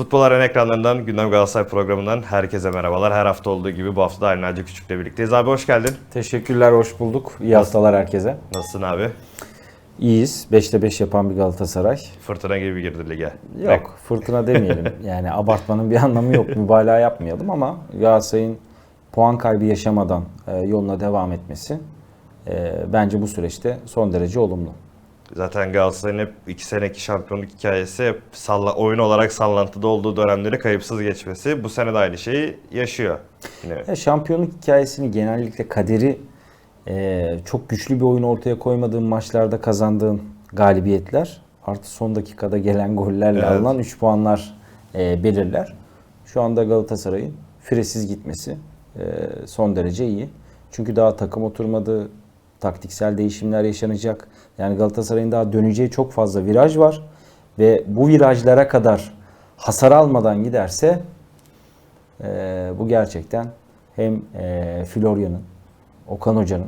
Futbol Arena ekranlarından Gündem Galatasaray programından herkese merhabalar. Her hafta olduğu gibi bu hafta da Ali Naci Küçük'le birlikteyiz. Abi hoş geldin. Teşekkürler, hoş bulduk. İyi haftalar herkese. Nasılsın abi? İyiyiz. 5'te 5 yapan bir Galatasaray. Fırtına gibi girdi lige. Yok, fırtına demeyelim. Yani abartmanın bir anlamı yok. Mübalağa yapmayalım ama Galatasaray'ın puan kaybı yaşamadan e, yoluna devam etmesi e, bence bu süreçte son derece olumlu. Zaten Galatasaray'ın hep iki seneki şampiyonluk hikayesi hep salla, oyun olarak sallantıda olduğu dönemleri kayıpsız geçmesi. Bu sene de aynı şeyi yaşıyor. Yine. Ya şampiyonluk hikayesini genellikle kaderi e, çok güçlü bir oyun ortaya koymadığın maçlarda kazandığın galibiyetler artı son dakikada gelen gollerle Evet. alınan 3 puanlar e, belirler. Şu anda Galatasaray'ın firesiz gitmesi e, son derece iyi. Çünkü daha takım oturmadı, taktiksel değişimler yaşanacak. Yani Galatasaray'ın daha döneceği çok fazla viraj var ve bu virajlara kadar hasar almadan giderse ee, bu gerçekten hem e, Florya'nın, Okan Hoca'nın,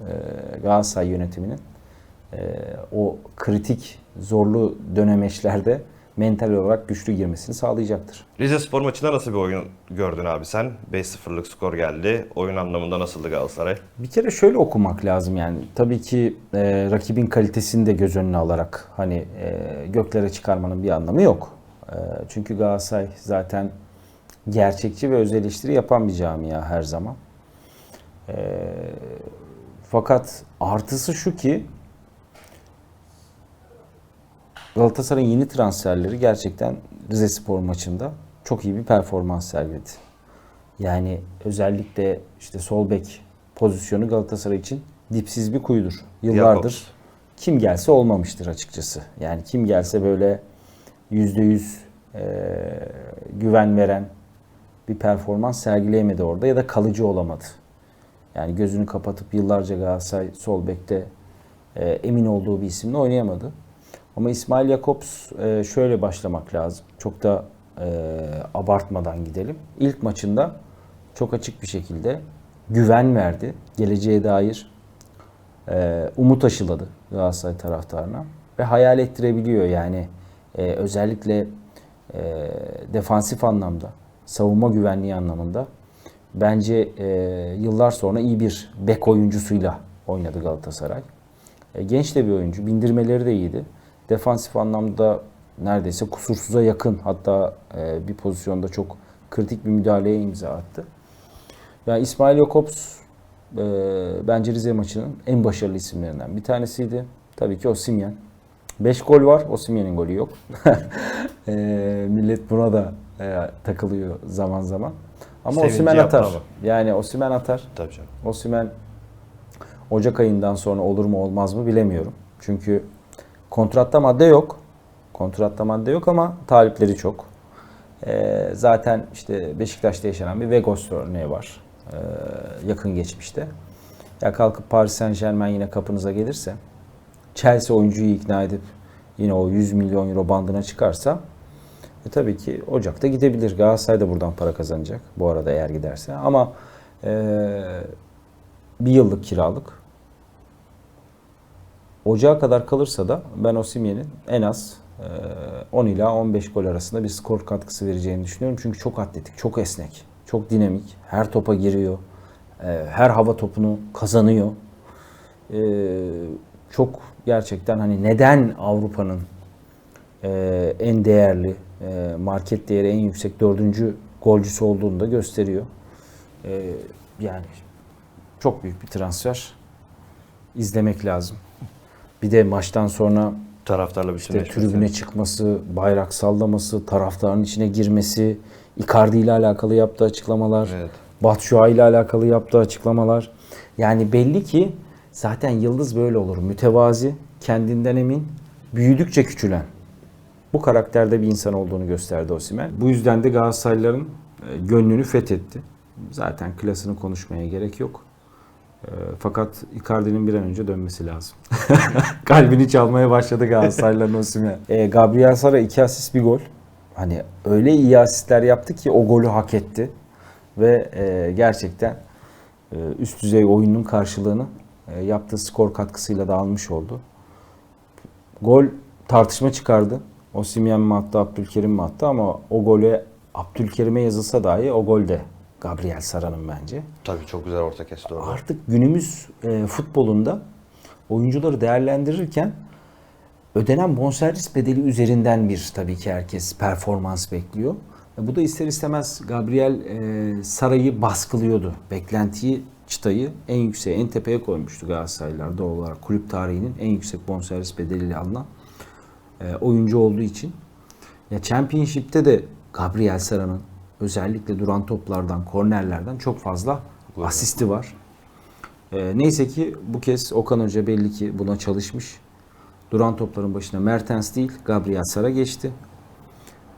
e, Galatasaray yönetiminin e, o kritik, zorlu dönemeçlerde mental olarak güçlü girmesini sağlayacaktır. Rize Spor maçında nasıl bir oyun gördün abi sen? 5-0'lık skor geldi. Oyun anlamında nasıldı Galatasaray? Bir kere şöyle okumak lazım yani. Tabii ki e, rakibin kalitesini de göz önüne alarak hani e, göklere çıkarmanın bir anlamı yok. E, çünkü Galatasaray zaten gerçekçi ve öz eleştiri yapan bir camia her zaman. E, fakat artısı şu ki Galatasaray'ın yeni transferleri gerçekten Rize Spor maçında çok iyi bir performans sergiledi. Yani özellikle işte sol bek pozisyonu Galatasaray için dipsiz bir kuyudur. Yıllardır Jakobs. kim gelse olmamıştır açıkçası. Yani kim gelse böyle yüzde yüz eee, güven veren bir performans sergileyemedi orada ya da kalıcı olamadı. Yani gözünü kapatıp yıllarca Galatasaray sol bekte e, emin olduğu bir isimle oynayamadı. Ama İsmail Jakobs e, şöyle başlamak lazım. Çok da e, abartmadan gidelim. İlk maçında çok açık bir şekilde güven verdi. Geleceğe dair e, umut aşıladı Galatasaray taraftarına. Ve hayal ettirebiliyor yani özellikle defansif anlamda, savunma güvenliği anlamında bence yıllar sonra iyi bir bek oyuncusuyla oynadı Galatasaray. Genç de bir oyuncu, bindirmeleri de iyiydi. Defansif anlamda neredeyse kusursuza yakın hatta e, bir pozisyonda çok kritik bir müdahaleye imza attı. Yani İsmail Jakobs e, bence Rize maçının en başarılı isimlerinden bir tanesiydi. Tabii ki Osimhen. 5 gol var, Osimhen'in golü yok. e, millet buna da e, takılıyor zaman zaman. Ama Sevinci Osimhen atar. ama. Yani Osimhen atar. Tabii canım. Osimhen Ocak ayından sonra olur mu olmaz mı bilemiyorum. Çünkü kontratta madde yok. Kontratta madde yok ama talipleri çok. Ee, zaten işte Beşiktaş'ta yaşanan bir Vegos örneği var. Ee, yakın geçmişte. Ya kalkıp Paris Saint Germain yine kapınıza gelirse Chelsea oyuncuyu ikna edip yine o 100 milyon euro bandına çıkarsa e tabii ki Ocak'ta gidebilir. Galatasaray da buradan para kazanacak bu arada eğer giderse. Ama eee bir yıllık kiralık. Ocağa kadar kalırsa da ben Osimhen'in en az eee, 10 ila 15 gol arasında bir skor katkısı vereceğini düşünüyorum. Çünkü çok atletik, çok esnek, çok dinamik. Her topa giriyor. eee, Her hava topunu kazanıyor. Eee, Çok gerçekten hani neden Avrupa'nın en değerli, market değeri en yüksek dördüncü golcüsü olduğunu da gösteriyor. Yani çok büyük bir transfer. İzlemek lazım. Bir de maçtan sonra Taraftarla işte tribüne çıkması, bayrak sallaması, taraftarın içine girmesi, Icardi ile alakalı yaptığı açıklamalar, Evet. Batshuayi ile alakalı yaptığı açıklamalar. Yani belli ki zaten yıldız böyle olur. Mütevazi, kendinden emin, büyüdükçe küçülen. Bu karakterde bir insan olduğunu gösterdi Osimhen. Bu yüzden de Galatasaraylıların e, gönlünü fethetti. Zaten klasını konuşmaya gerek yok. E, Fakat Icardi'nin bir an önce dönmesi lazım. Kalbini çalmaya başladı Galatasaraylıların Osimhen. E, Gabriel Sara iki asist bir gol. Hani öyle iyi asistler yaptı ki o golü hak etti. Ve e, gerçekten e, üst düzey oyunun karşılığını e, yaptığı skor katkısıyla da almış oldu. Gol tartışma çıkardı. Osimhen mi attı, Abdülkerim mi attı ama o gole Abdülkerim'e yazılsa dahi o gol de Gabriel Sara'nın bence. Tabii çok güzel orta kesti orada. Artık günümüz e, futbolunda oyuncuları değerlendirirken ödenen bonservis bedeli üzerinden bir tabii ki herkes performans bekliyor. E, bu da ister istemez Gabriel e, Saray'ı baskılıyordu. Beklentiyi, çıtayı en yükseğe, en tepeye koymuştu Galatasaraylılar doğal olarak. Kulüp tarihinin en yüksek bonservis bedeliyle alınan e, oyuncu olduğu için. Ya Championship'te de Gabriel Sara'nın özellikle duran toplardan, kornerlerden çok fazla asisti var. E, neyse ki bu kez Okan Hoca belli ki buna çalışmış. Duran topların başına Mertens değil Gabriel Sara geçti.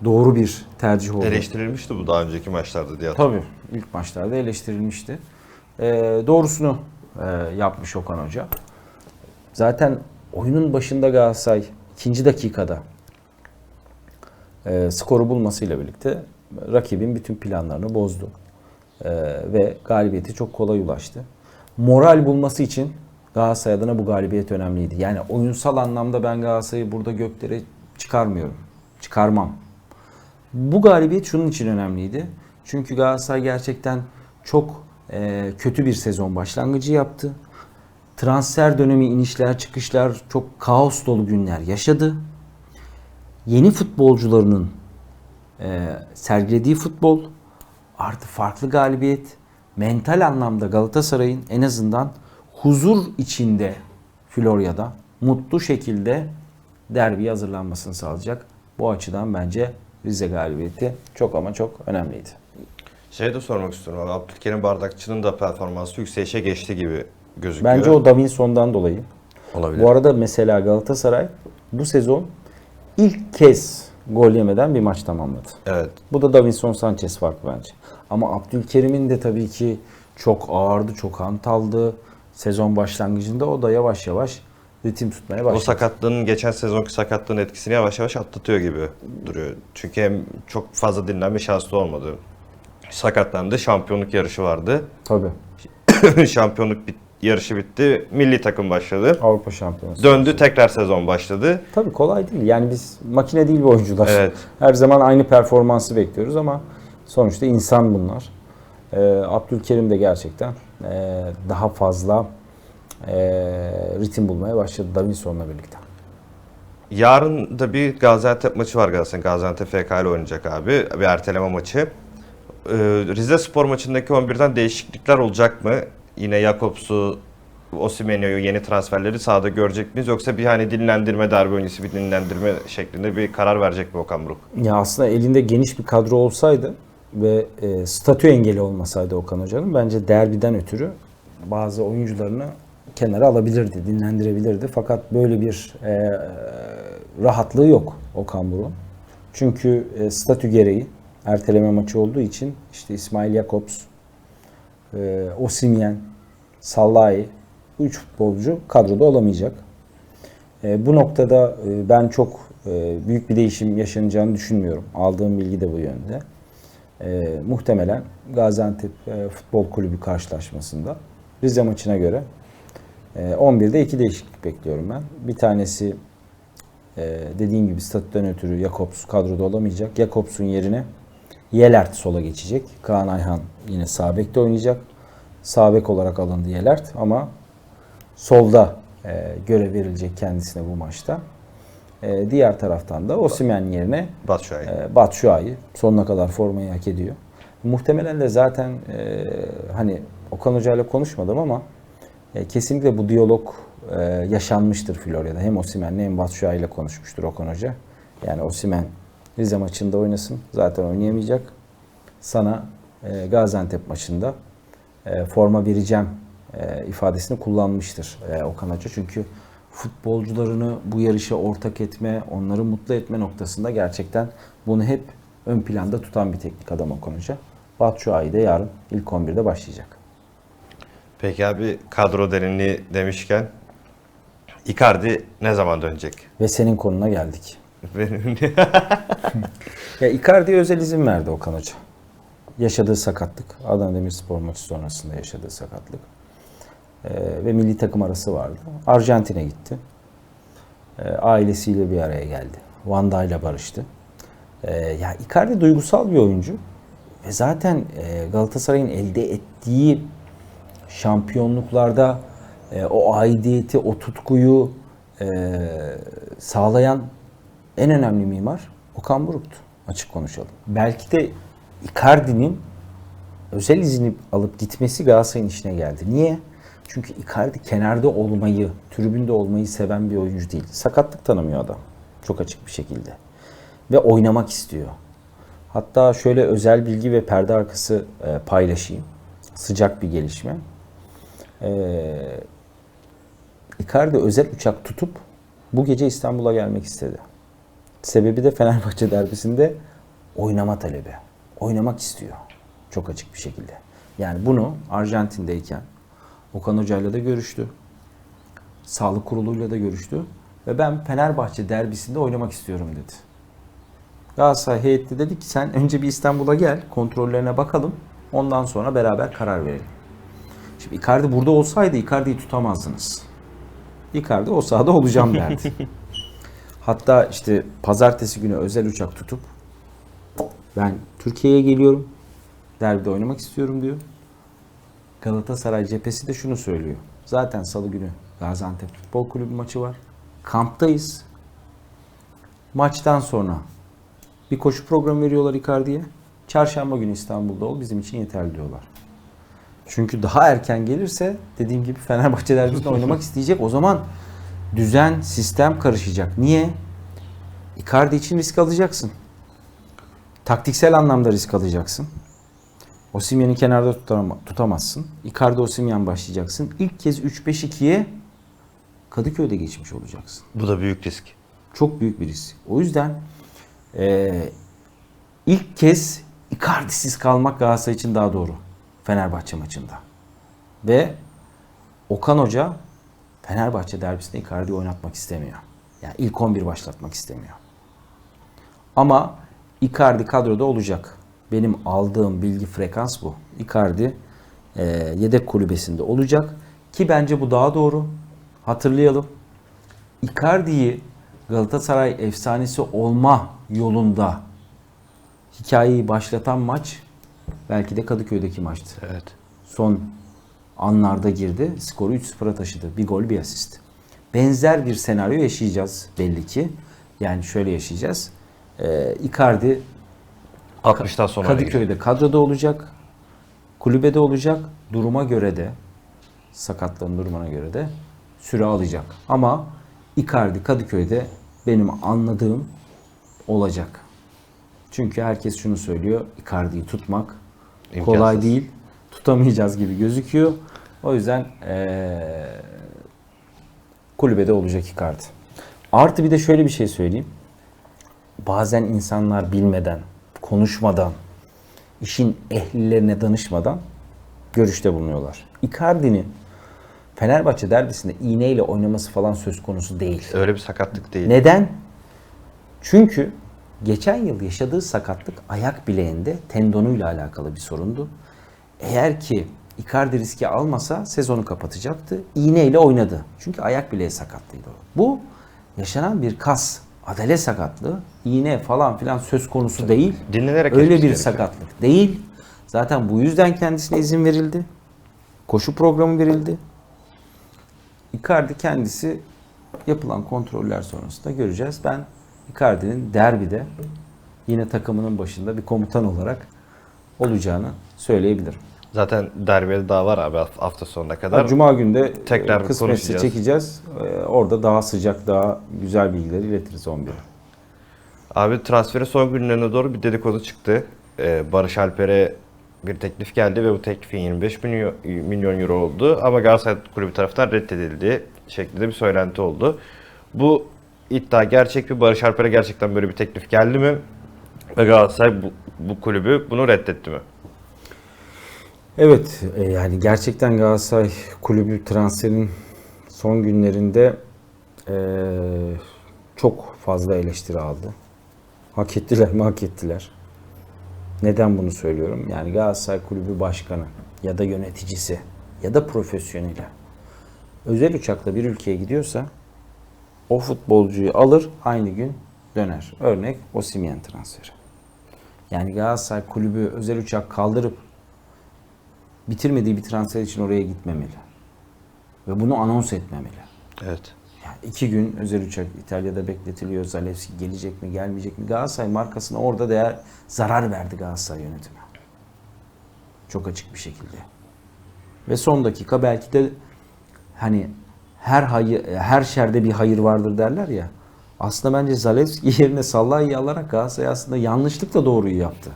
Doğru bir tercih oldu. Eleştirilmişti bu daha önceki maçlarda diye. Tabii ilk maçlarda eleştirilmişti. E, doğrusunu e, yapmış Okan Hoca. Zaten oyunun başında Galatasaray ikinci dakikada e, skoru bulmasıyla birlikte rakibin bütün planlarını bozdu. E, ve galibiyeti çok kolay ulaştı. Moral bulması için Galatasaray adına bu galibiyet önemliydi. Yani oyunsal anlamda ben Galatasaray'ı burada göklere çıkarmıyorum. Çıkarmam. Bu galibiyet şunun için önemliydi. Çünkü Galatasaray gerçekten çok e, kötü bir sezon başlangıcı yaptı. Transfer dönemi inişler çıkışlar çok kaos dolu günler yaşadı. Yeni futbolcularının e, sergilediği futbol artı farklı galibiyet mental anlamda Galatasaray'ın en azından huzur içinde Florya'da mutlu şekilde derbiye hazırlanmasını sağlayacak. Bu açıdan bence Rize galibiyeti çok ama çok önemliydi. Şey de sormak istiyorum abi. Abdülkerim Bardakçı'nın da performansı yükselişe geçti gibi gözüküyor. Bence o Davinson'dan dolayı. olabilir. Bu arada mesela Galatasaray bu sezon ilk kez gol yemeden bir maç tamamladı. Evet. Bu da Davinson Sanchez farkı bence. Ama Abdülkerim'in de tabii ki çok ağırdı, çok hantaldı. Sezon başlangıcında o da yavaş yavaş ritim tutmaya O başladı. sakatlığın geçen sezonki sakatlığın etkisini yavaş yavaş atlatıyor gibi duruyor. Çünkü hem çok fazla dinlenme şanslı olmadı. Sakatlandı. Şampiyonluk yarışı vardı. Tabii. Şampiyonluk bit- yarışı bitti. Milli takım başladı. Avrupa Şampiyonası. Döndü tekrar sezon başladı. Tabii kolay değil. Yani biz makine değil bu oyuncular. Evet. Her zaman aynı performansı bekliyoruz ama sonuçta insan bunlar. Ee, Abdülkerim de gerçekten e, daha fazla e, ritim bulmaya başladı Davinson'la birlikte. Yarın da bir Gaziantep maçı var Galatasaray'ın. Gaziantep FK ile oynayacak abi. Bir erteleme maçı. Ee, Rize Spor maçındaki 11'den değişiklikler olacak mı? Yine Jakobs'u, Osimhen'i yeni transferleri sahada görecek miyiz? Yoksa bir hani dinlendirme, derbi öncesi bir dinlendirme şeklinde bir karar verecek mi Okan Buruk? Ya aslında elinde geniş bir kadro olsaydı ve e, statü engeli olmasaydı Okan Hoca'nın bence derbiden ötürü bazı oyuncularını kenara alabilirdi, dinlendirebilirdi. Fakat böyle bir e, rahatlığı yok Okan Buruk'un. Çünkü e, statü gereği erteleme maçı olduğu için işte İsmail Jakobs, e, Osimhen, Sallahi bu üç futbolcu kadroda olamayacak. E, bu noktada e, ben çok e, büyük bir değişim yaşanacağını düşünmüyorum. Aldığım bilgi de bu yönde. E, muhtemelen Gaziantep e, Futbol Kulübü karşılaşmasında Rize maçına göre e, 11'de iki değişiklik bekliyorum ben. Bir tanesi dediğim gibi statüden ötürü Jakobs kadroda olamayacak. Jakobs'un yerine Yelert sola geçecek. Kaan Ayhan yine sağ bekte oynayacak. Sağ bek olarak alındı Yelert ama solda e, görev verilecek kendisine bu maçta. E, diğer taraftan da Osimhen yerine Batshuayi. e, Batshuayi sonuna kadar formayı hak ediyor. Muhtemelen de zaten e, hani Okan Hoca ile konuşmadım ama e, kesinlikle bu diyalog e, yaşanmıştır Florya'da. Hem Osimhen'le hem Batshuayi ile konuşmuştur Okan Hoca. Yani Osimhen Rize maçında oynasın. Zaten oynayamayacak. Sana e, Gaziantep maçında e, forma vereceğim e, ifadesini kullanmıştır e, Okan Hoca. Çünkü futbolcularını bu yarışa ortak etme, onları mutlu etme noktasında gerçekten bunu hep ön planda tutan bir teknik adam Okan Hoca. Batshuayi de yarın ilk 11'de başlayacak. Peki abi kadro derinliği demişken Icardi ne zaman dönecek? Ve senin konuna geldik. Ya Icardi'ye özel izin verdi Okan Hoca. Yaşadığı sakatlık, Adana Demirspor maçı sonrasında yaşadığı sakatlık. Ee, ve milli takım arası vardı. Arjantin'e gitti. Ee, ailesiyle bir araya geldi. Vanda ile barıştı. Ee, ya Icardi duygusal bir oyuncu. Ve zaten e, Galatasaray'ın elde ettiği şampiyonluklarda e, o aidiyeti, o tutkuyu e, sağlayan en önemli mimar Okan Buruk'tu. Açık konuşalım. Belki de Icardi'nin özel izini alıp gitmesi Galatasaray'ın işine geldi. Niye? Çünkü Icardi kenarda olmayı, tribünde olmayı seven bir oyuncu değil. Sakatlık tanımıyor adam. Çok açık bir şekilde. Ve oynamak istiyor. Hatta şöyle özel bilgi ve perde arkası e, paylaşayım. Sıcak bir gelişme. E, Icardi özel uçak tutup bu gece İstanbul'a gelmek istedi. Sebebi de Fenerbahçe derbisinde oynama talebi. Oynamak istiyor. Çok açık bir şekilde. Yani bunu Arjantin'deyken Okan Hoca'yla da görüştü. Sağlık kuruluyla da görüştü. Ve ben Fenerbahçe derbisinde oynamak istiyorum dedi. Galatasaray heyeti dedi ki sen önce bir İstanbul'a gel, kontrollerine bakalım. Ondan sonra beraber karar verelim. Şimdi Icardi burada olsaydı Icardi'yi tutamazdınız. Icardi o sahada olacağım derdi. Hatta işte pazartesi günü özel uçak tutup ben Türkiye'ye geliyorum. Derbide oynamak istiyorum diyor. Galatasaray cephesi de şunu söylüyor. Zaten salı günü Gaziantep Futbol Kulübü maçı var. Kamptayız. Maçtan sonra bir koşu programı veriyorlar Icardi'ye. Çarşamba günü İstanbul'da ol bizim için yeterli diyorlar. Çünkü daha erken gelirse dediğim gibi Fenerbahçe derbisinde oynamak isteyecek. O zaman düzen, sistem karışacak. Niye? Icardi için risk alacaksın. Taktiksel anlamda risk alacaksın. Osimhen'i kenarda tutama- tutamazsın. Icardi Osimhen başlayacaksın. İlk kez 3-5-2'ye Kadıköy'de geçmiş olacaksın. Bu da büyük risk. Çok büyük bir risk. O yüzden eee, ilk kez Icardi'siz kalmak Galatasaray için daha doğru. Fenerbahçe maçında. Ve Okan Hoca Fenerbahçe derbisinde Icardi'yi oynatmak istemiyor. Yani ilk 11 başlatmak istemiyor. Ama Icardi kadroda olacak. Benim aldığım bilgi frekans bu. Icardi eee, yedek kulübesinde olacak. Ki bence bu daha doğru. Hatırlayalım. Icardi'yi Galatasaray efsanesi olma yolunda hikayeyi başlatan maç belki de Kadıköy'deki maçtı. Evet. Son anlarda girdi. Skoru 3-0'a taşıdı. Bir gol bir asist. Benzer bir senaryo yaşayacağız belli ki. Yani şöyle yaşayacağız. Ee, Icardi 60'tan sonra oyuna girecek. Kadıköy'de kadroda olacak. Kulübede olacak. Duruma göre de sakatlığın durumuna göre de süre alacak. Ama Icardi Kadıköy'de benim anladığım olacak. Çünkü herkes şunu söylüyor. Icardi'yi tutmak kolay İmkansız. değil. Tutamayacağız gibi gözüküyor. O yüzden eee, kulübede olacak Icardi. Artı bir de şöyle bir şey söyleyeyim. Bazen insanlar bilmeden, konuşmadan, işin ehlilerine danışmadan görüşte bulunuyorlar. Icardi'nin Fenerbahçe derbisinde iğneyle oynaması falan söz konusu değil. Öyle bir sakatlık değil. Neden? Çünkü geçen yıl yaşadığı sakatlık ayak bileğinde tendonuyla alakalı bir sorundu. Eğer ki Icardi riski almasa sezonu kapatacaktı. İğneyle oynadı. Çünkü ayak bileği sakatlıydı o. Bu yaşanan bir kas, adale sakatlığı, iğne falan filan söz konusu değil. Dinlenerek Öyle bir gerekiyor. sakatlık değil. Zaten bu yüzden kendisine izin verildi. Koşu programı verildi. Icardi kendisi yapılan kontroller sonrasında göreceğiz. Ben Icardi'nin derbide yine takımının başında bir komutan olarak olacağını söyleyebilirim. Zaten derbide daha var abi hafta sonuna kadar. Cuma günde Tekrar e, kısmetse konuşacağız. çekeceğiz. E, Orada daha sıcak, daha güzel bilgileri iletiriz 11'e. Abi transferin son günlerine doğru bir dedikodu çıktı. Ee, Barış Alper'e bir teklif geldi ve bu teklifin 25 milyon, milyon euro oldu. Ama Galatasaray Kulübü tarafından reddedildi şeklinde bir söylenti oldu. Bu iddia gerçek mi? Barış Alper'e gerçekten böyle bir teklif geldi mi? Ve Galatasaray bu, bu kulübü bunu reddetti mi? Evet, e, yani gerçekten Galatasaray kulübü transferin son günlerinde e, çok fazla eleştiri aldı. Hak ettiler mi? Hak ettiler. Neden bunu söylüyorum? Yani Galatasaray kulübü başkanı ya da yöneticisi ya da profesyoneli özel uçakla bir ülkeye gidiyorsa o futbolcuyu alır aynı gün döner. Örnek Osimhen transferi. Yani Galatasaray kulübü özel uçak kaldırıp bitirmediği bir transfer için oraya gitmemeli. Ve bunu anons etmemeli. Evet. Yani iki gün özel uçak İtalya'da bekletiliyor. Zalewski gelecek mi gelmeyecek mi? Galatasaray markasına orada değer zarar verdi Galatasaray yönetimi. Çok açık bir şekilde. Ve son dakika belki de hani her hayır, her şerde bir hayır vardır derler ya. Aslında bence Zalewski yerine Salah'ı alarak Galatasaray aslında yanlışlıkla doğruyu yaptı.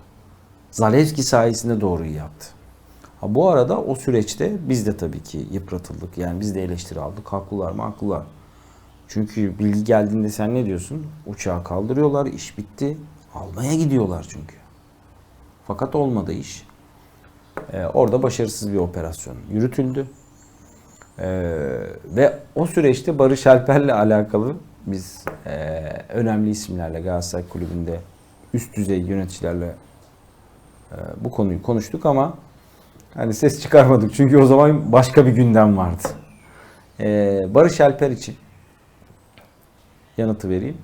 Zalewski sayesinde doğruyu yaptı. Ha bu arada o süreçte biz de tabii ki yıpratıldık. Yani biz de eleştiri aldık. Haklılar mı? Haklılar. Çünkü bilgi geldiğinde sen ne diyorsun? Uçağı kaldırıyorlar, iş bitti. Almaya gidiyorlar çünkü. Fakat olmadı iş. Ee, orada başarısız bir operasyon yürütüldü. Ee, ve o süreçte Barış Alper'le alakalı biz e, önemli isimlerle Galatasaray Kulübü'nde üst düzey yöneticilerle e, bu konuyu konuştuk ama hani ses çıkarmadık çünkü o zaman başka bir gündem vardı. Ee, Barış Alper için yanıtı vereyim.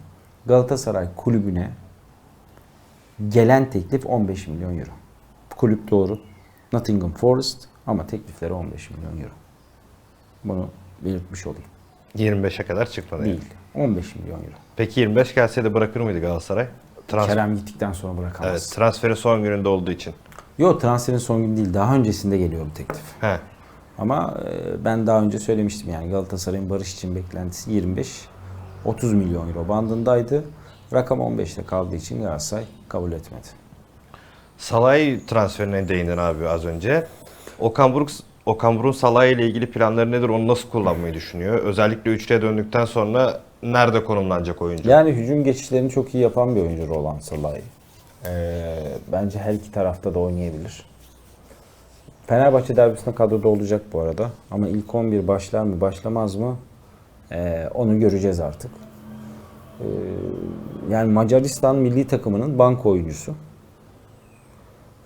Galatasaray kulübüne gelen teklif 15 milyon euro. Kulüp doğru. Nottingham Forest ama teklifleri 15 milyon euro. Bunu belirtmiş olayım. 25'e kadar çıkmadı. Değil. 15 milyon euro. Peki 25 gelseydi bırakır mıydı Galatasaray? Trans- Kerem gittikten sonra bırakamaz. evet, transferin son gününde olduğu için. Yok transferin son günü değil. Daha öncesinde geliyor bu teklif. He. Ama e, ben daha önce söylemiştim yani Galatasaray'ın Barış için beklentisi 25 30 milyon euro bandındaydı. Rakam 15'te kaldığı için Galatasaray kabul etmedi. Salay transferine değindin abi az önce. Okan Buruk Okan Buruk'un Salay ile ilgili planları nedir? Onu nasıl kullanmayı düşünüyor? Özellikle üçlüye döndükten sonra nerede konumlanacak oyuncu? Yani hücum geçişlerini çok iyi yapan bir oyuncu olan Salah'ı. Ee, bence her iki tarafta da oynayabilir. Fenerbahçe derbisinde kadroda olacak bu arada. Ama ilk 11 başlar mı başlamaz mı Ee, onu göreceğiz artık. Ee, yani Macaristan milli takımının banko oyuncusu.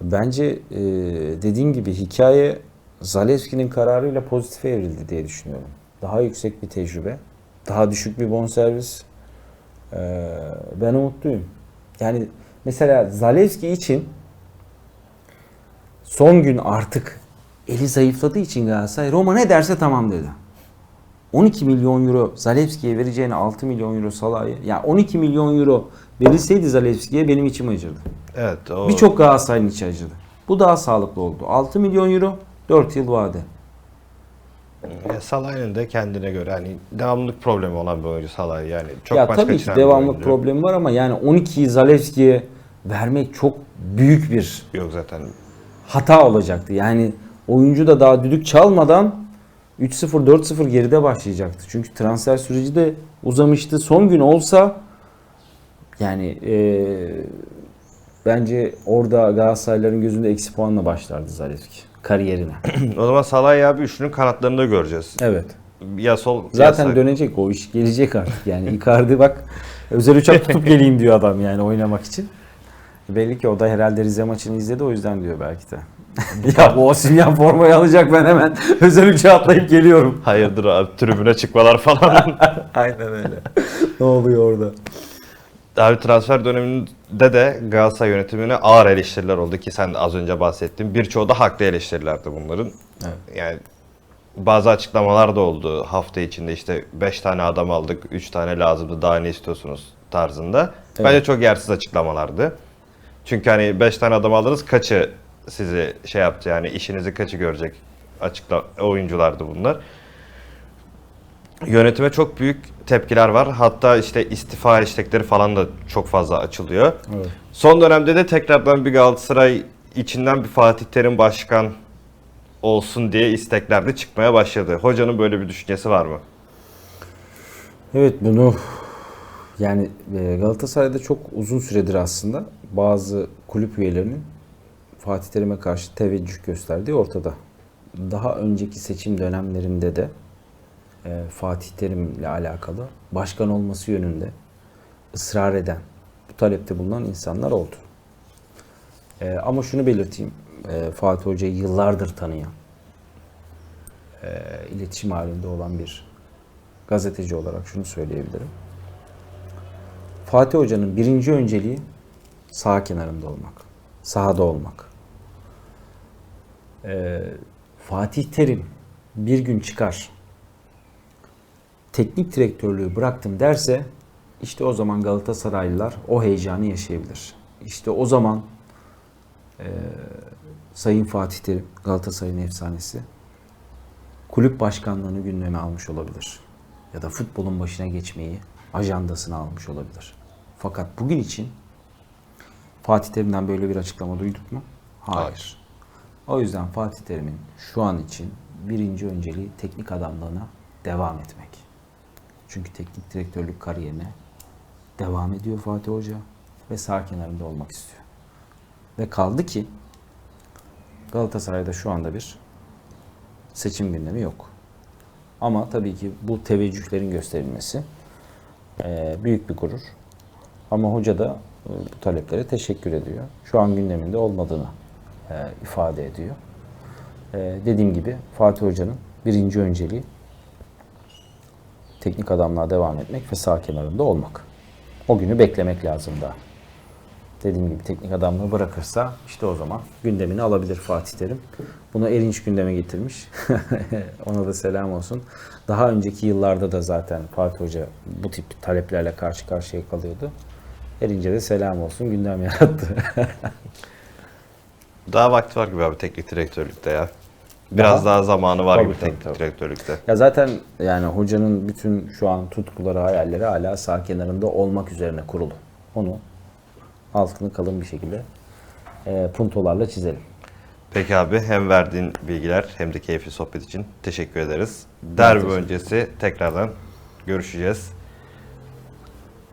Bence e, dediğim gibi hikaye Zalewski'nin kararıyla pozitife evrildi diye düşünüyorum. Daha yüksek bir tecrübe, daha düşük bir bonservis. Ee, ben umutluyum. Yani mesela Zalewski için son gün artık eli zayıfladığı için Galatasaray Roma ne derse tamam dedi. 12 milyon euro Zalewski'ye vereceğine 6 milyon euro Salah'a ya 12 milyon euro verilseydi Zalewski'ye benim içim acırdı. Evet. O... Birçok Galatasaray'ın içi acıdı. Bu daha sağlıklı oldu. 6 milyon euro 4 yıl vade. Ya Salah'ın da kendine göre hani devamlılık problemi olan bir oyuncu Salah yani. Çok ya tabii ki oyuncu. problemi var ama yani 12'yi Zalewski'ye vermek çok büyük bir Yok zaten. hata olacaktı. Yani oyuncu da daha düdük çalmadan 3-0 4-0 geride başlayacaktı. Çünkü transfer süreci de uzamıştı. Son gün olsa yani eee, bence orada Galatasarayların gözünde eksi puanla başlardı Zalewski kariyerine. o zaman Salah abi üçlünün kanatlarında göreceğiz. evet. Ya sol ya Zaten sağ. dönecek o iş gelecek artık yani. Icardi bak özel uçak tutup geleyim diyor adam yani oynamak için. Belli ki o da herhalde Rize maçını izledi o yüzden diyor belki de. ya bu Osimhen formayı alacak ben hemen özel uçağa atlayıp geliyorum. Hayırdır abi tribüne çıkmalar falan. Aynen öyle. ne oluyor orada? Abi transfer döneminde de Galatasaray yönetimine ağır eleştiriler oldu ki sen de az önce bahsettin. Birçoğu da haklı eleştirilerdi bunların. Evet. Yani bazı açıklamalar da oldu hafta içinde işte 5 tane adam aldık, 3 tane lazımdı daha ne istiyorsunuz tarzında. Bence Evet. çok yersiz açıklamalardı. Çünkü hani 5 tane adam aldınız kaçı sizi şey yaptı yani işinizi kaçı görecek açıkla oyunculardı bunlar. Yönetime çok büyük tepkiler var. Hatta işte istifa istekleri falan da çok fazla açılıyor. Evet. Son dönemde de tekrardan bir Galatasaray içinden bir Fatih Terim başkan olsun diye istekler de çıkmaya başladı. Hocanın böyle bir düşüncesi var mı? Evet bunu yani e, Galatasaray'da çok uzun süredir aslında bazı kulüp üyelerinin Fatih Terim'e karşı teveccüh gösterdiği ortada. Daha önceki seçim dönemlerinde de e, Fatih Terim'le alakalı başkan olması yönünde ısrar eden, bu talepte bulunan insanlar oldu. E, ama şunu belirteyim, e, Fatih Hoca'yı yıllardır tanıyan, e, iletişim halinde olan bir gazeteci olarak şunu söyleyebilirim. Fatih Hoca'nın birinci önceliği sağ kenarında olmak. Sahada olmak. Ee, Fatih Terim bir gün çıkar teknik direktörlüğü bıraktım derse işte o zaman Galatasaraylılar o heyecanı yaşayabilir. İşte o zaman e, Sayın Fatih Terim Galatasaray'ın efsanesi kulüp başkanlığını gündeme almış olabilir. Ya da futbolun başına geçmeyi ajandasına almış olabilir. Fakat bugün için Fatih Terim'den böyle bir açıklama duyduk mu? Hayır. Hayır. O yüzden Fatih Terim'in şu an için birinci önceliği teknik adamlığına devam etmek. Çünkü teknik direktörlük kariyerine devam ediyor Fatih Hoca ve sağ kenarında olmak istiyor. Ve kaldı ki Galatasaray'da şu anda bir seçim gündemi yok. Ama tabii ki bu teveccühlerin gösterilmesi büyük bir gurur. Ama hoca da bu taleplere teşekkür ediyor. Şu an gündeminde olmadığını e, ifade ediyor. E, dediğim gibi Fatih Hoca'nın birinci önceliği teknik adamlığa devam etmek ve sağ kenarında olmak. O günü beklemek lazım daha. Dediğim gibi teknik adamlığı bırakırsa işte o zaman gündemini alabilir Fatih Terim. Bunu Erinç gündeme getirmiş. Ona da selam olsun. Daha önceki yıllarda da zaten Fatih Hoca bu tip taleplerle karşı karşıya kalıyordu. Erinç'e de selam olsun gündem yarattı. Daha vakti var gibi abi teknik direktörlükte ya. Biraz daha, zamanı var Tabii, gibi tabii, teknik tabii. direktörlükte. Ya zaten yani hocanın bütün şu an tutkuları, hayalleri hala sağ kenarında olmak üzerine kurulu. Onu altını kalın bir şekilde e, puntolarla çizelim. Peki abi hem verdiğin bilgiler hem de keyifli sohbet için teşekkür ederiz. Derbi teşekkür öncesi tekrardan görüşeceğiz.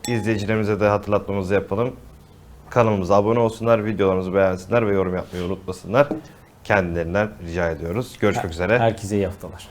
İzleyicilerimize de hatırlatmamızı yapalım. Kanalımıza abone olsunlar, videolarımızı beğensinler ve yorum yapmayı unutmasınlar. Kendilerinden rica ediyoruz. Görüşmek üzere. Herkese iyi haftalar.